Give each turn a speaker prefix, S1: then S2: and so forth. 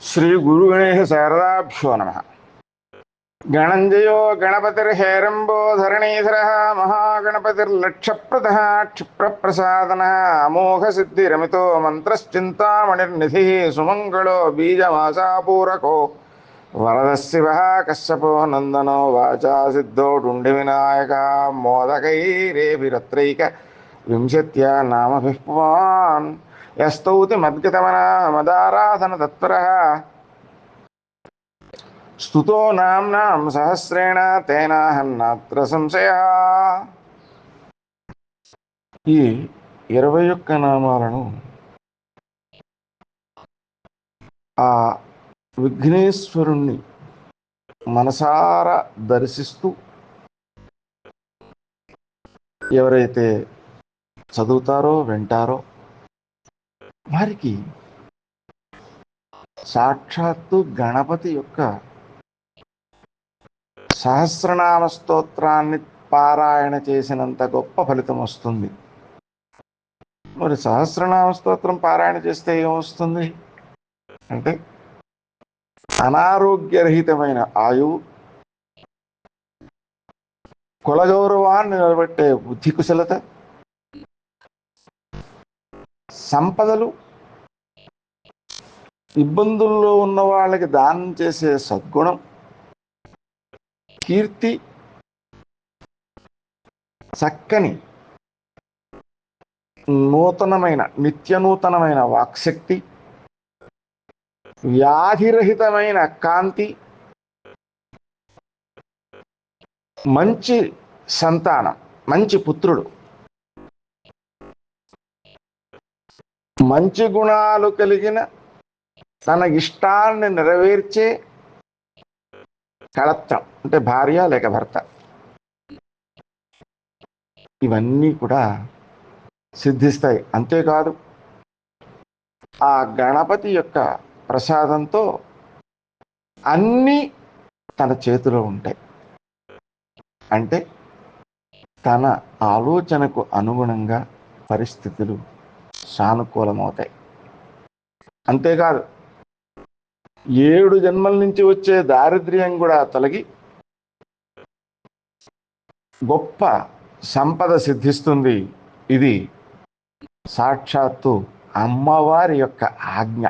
S1: శ్రీ గురుగణేశ శారదాభ్యో నమ గణంజయో గణపతిర్హేరంబోధరణీధర మహాగణపతిర్లక్షప్రద క్షిప్రప్రసాదన అమోఘ సిద్ధిరమితో మంత్రశ్చింతామణిర్నిధి సుమంగళో బీజమాసాపూరకో వరద శివ కశ్యపో నందనో వాచా సిద్ధోడుండి వినాయక మోదకైరేభిరత్రైక వింశత్యా నామభిః యస్తౌతి మద్గతమనా మదారాధన తత్పర. స్తుతో నామ్నాం సహస్రేణ తేనాహన్నాత్ర సంశయ. ఈ ఇరవై ఒక్క నామాలను ఆ విఘ్నేశ్వరుణ్ణి మనసారా దర్శిస్తూ ఎవరైతే చదువుతారో వింటారో వారికి సాక్షాత్తు గణపతి యొక్క సహస్రనామ స్తోత్రాన్ని పారాయణ చేసినంత గొప్ప ఫలితం వస్తుంది. మరి సహస్రనామ స్తోత్రం పారాయణ చేస్తే ఏమొస్తుంది అంటే అనారోగ్యరహితమైన ఆయువు కులగౌరవాన్ని నిలబెట్టే బుద్ధి కుశలత సంపదలు ఇబ్బందుల్లో ఉన్న వాళ్ళకి దానం చేసే సద్గుణం కీర్తి చక్కని నూతనమైన నిత్య నూతనమైన వాక్శక్తి వ్యాధిరహితమైన కాంతి మంచి సంతానం మంచి పుత్రుడు. మంచి గుణాలు కలిగిన తన ఇష్టాన్ని నెరవేర్చే కళత్వం అంటే భార్య లేక భర్త. ఇవన్నీ కూడా సిద్ధిస్తాయి. అంతేకాదు ఆ గణపతి యొక్క ప్రసాదంతో అన్నీ తన చేతిలో ఉంటాయి. అంటే తన ఆలోచనకు అనుగుణంగా పరిస్థితులు సానుకూలమవుతాయి. అంతేకాదు ఏడు జన్మల నుంచి వచ్చే దారిద్ర్యం కూడా తొలగి గొప్ప సంపద సిద్ధిస్తుంది. ఇది సాక్షాత్తు అమ్మవారి యొక్క ఆజ్ఞ.